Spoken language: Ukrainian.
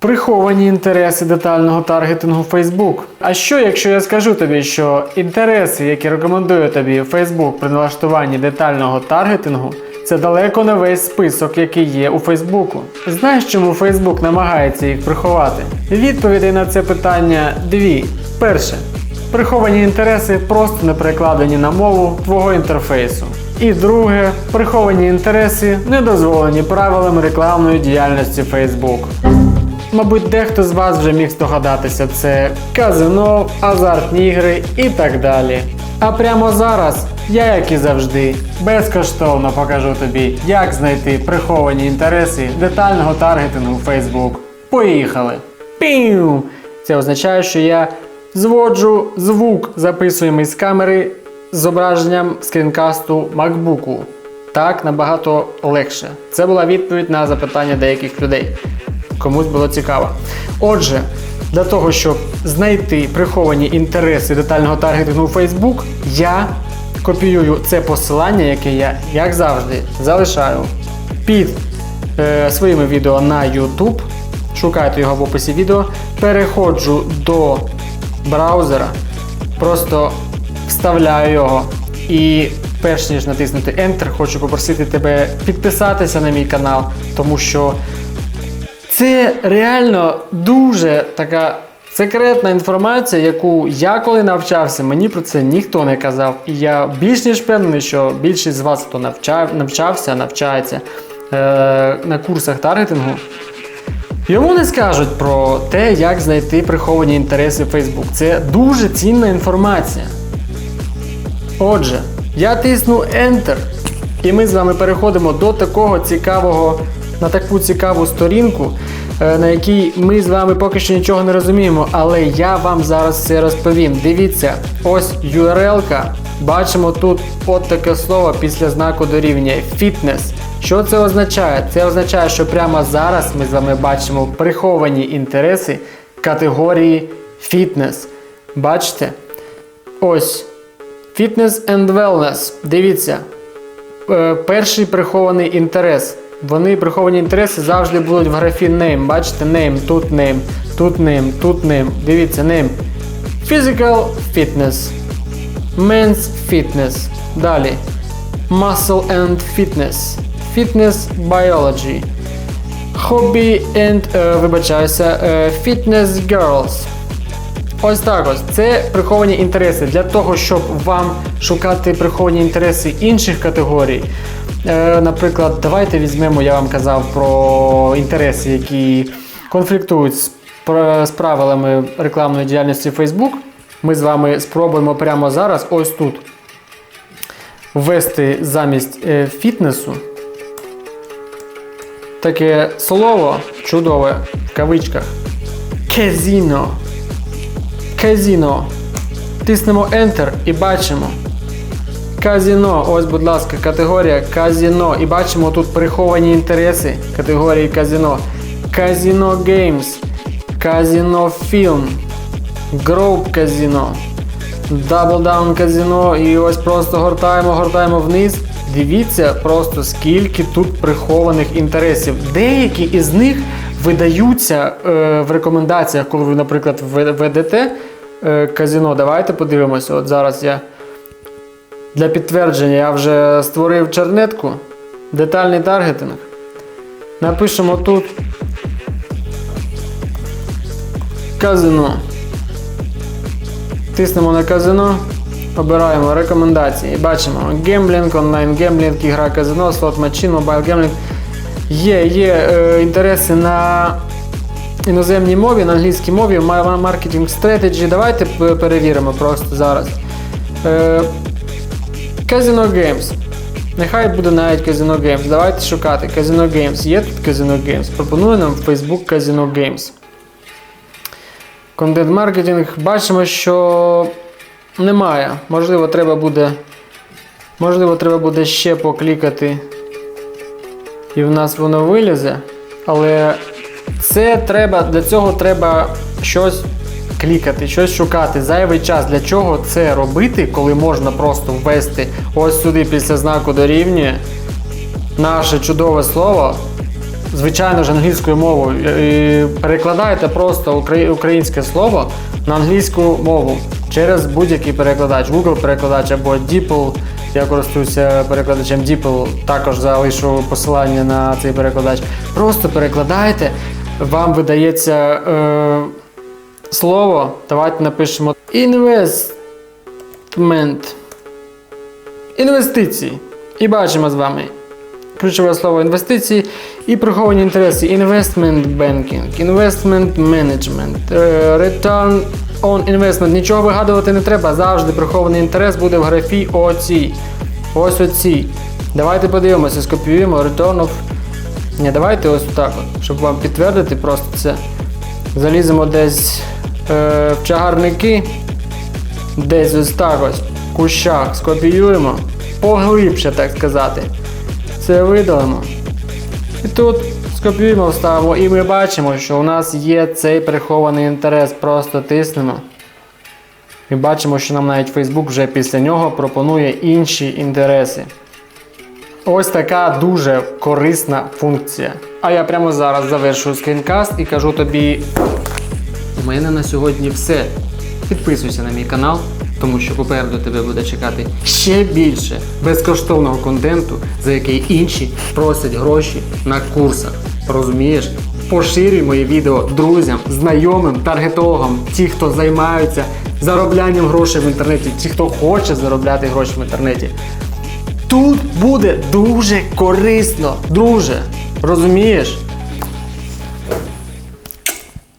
Приховані інтереси детального таргетингу Facebook. А що, якщо я скажу тобі, що інтереси, які рекомендує тобі Facebook при налаштуванні детального таргетингу, це далеко не весь список, який є у Фейсбуку. Знаєш, чому Facebook намагається їх приховати? Відповідей на це питання дві. Перше. Приховані інтереси просто не перекладені на мову твого інтерфейсу. І друге, приховані інтереси не дозволені правилами рекламної діяльності Facebook. Мабуть, дехто з вас вже міг здогадатися, це казино, азартні ігри і так далі. А прямо зараз я, як і завжди, безкоштовно покажу тобі, як знайти приховані інтереси детального таргетингу Facebook. Поїхали! Піу! Це означає, що я зводжу звук, записуємий з камери з зображенням скрінкасту MacBook. Так набагато легше. Це була відповідь на запитання деяких людей. Комусь було цікаво. Отже, для того, щоб знайти приховані інтереси детального таргетингу у Facebook, я копіюю це посилання, яке я, як завжди, залишаю під е, своїми відео на YouTube. Шукайте його в описі відео. Переходжу до браузера, просто вставляю його і перш ніж натиснути Enter, хочу попросити тебе підписатися на мій канал, тому що це реально дуже така секретна інформація, яку я коли навчався, мені про це ніхто не казав. І я більш ніж впевнений, що більшість з вас, хто навчав, навчався, навчається е, на курсах таргетингу, Йому не скажуть про те, як знайти приховані інтереси Facebook. Це дуже цінна інформація. Отже, я тисну Enter, і ми з вами переходимо до такого цікавого, на таку цікаву сторінку, е, на якій ми з вами поки що нічого не розуміємо, але я вам зараз все розповім. Дивіться, ось URL-ка. Бачимо тут от таке слово після знаку дорівнює фітнес. Що це означає? Це означає, що прямо зараз ми з вами бачимо приховані інтереси категорії фітнес. Бачите? Ось. Fitness and Wellness. Дивіться. Е, перший прихований інтерес. Вони приховані інтереси завжди будуть в графі name. Бачите, name, тут name, тут name, тут name. Дивіться, name. Physical fitness. Men's fitness. Далі. Muscle and fitness. Fitness biology. Hobby and, е, вибачаюся, е, fitness girls. Ось так ось. Це приховані інтереси. Для того, щоб вам шукати приховані інтереси інших категорій. Е, наприклад, давайте візьмемо, я вам казав про інтереси, які конфліктують з, правилами рекламної діяльності Facebook. Ми з вами спробуємо прямо зараз, ось тут, ввести замість е, фітнесу таке слово чудове в кавичках. Казіно. Казіно. Тиснемо Enter і бачимо. Казіно. Ось, будь ласка, категорія казіно. І бачимо тут приховані інтереси категорії казіно. Казіно Games. Казіно Film. Group Казіно. Double Down Казіно. І ось просто гортаємо, гортаємо вниз. Дивіться просто скільки тут прихованих інтересів. Деякі із них видаються е, в рекомендаціях, коли ви, наприклад, ведете е, казіно. Давайте подивимося. От зараз я для підтвердження я вже створив чернетку, детальний таргетинг. Напишемо тут казино. Тиснемо на казино, обираємо рекомендації. Бачимо гемблінг, онлайн гемблінг, ігра казино, слот мачин, мобайл гемблінг. Є, є е, інтереси на іноземній мові, на англійській мові, ма- маркетинг стратегії. Давайте перевіримо просто зараз. Е, Казино Games. Нехай буде навіть Казино Games. Давайте шукати. Казино Games. Є тут Казино Games. Пропонує нам Facebook Казино Games. Контент маркетинг. Бачимо, що немає. Можливо, треба буде. Можливо, треба буде ще поклікати. І в нас воно вилізе. Але це треба, для цього треба щось клікати, щось шукати. Зайвий час. Для чого це робити, коли можна просто ввести ось сюди після знаку дорівнює наше чудове слово звичайно ж англійською мовою. І перекладаєте просто українське слово на англійську мову через будь-який перекладач, Google перекладач або DeepL. Я користуюся перекладачем DeepL, також залишу посилання на цей перекладач. Просто перекладаєте, вам видається е, слово. Давайте напишемо інвестмент. Інвестиції. І бачимо з вами ключове слово інвестиції і приховані інтереси. Investment banking, investment management, return on investment. Нічого вигадувати не треба. Завжди прихований інтерес буде в графі оцій. Ось оцій. Давайте подивимося, скопіюємо return of. Ні, давайте ось так, щоб вам підтвердити просто це. Заліземо десь е, в чагарники. Десь ось так ось в кущах скопіюємо. Поглибше, так сказати. Це видалимо. І тут скопіюємо, вставимо, і ми бачимо, що у нас є цей прихований інтерес. Просто тиснемо. І бачимо, що нам навіть Facebook вже після нього пропонує інші інтереси. Ось така дуже корисна функція. А я прямо зараз завершую скрінкаст і кажу тобі. У мене на сьогодні все. Підписуйся на мій канал, тому що попереду тебе буде чекати ще більше безкоштовного контенту, за який інші просять гроші на курсах. Розумієш? Поширюй мої відео друзям, знайомим, таргетологам, ті, хто займаються зароблянням грошей в інтернеті, ті, хто хоче заробляти гроші в інтернеті. Тут буде дуже корисно, друже. Розумієш?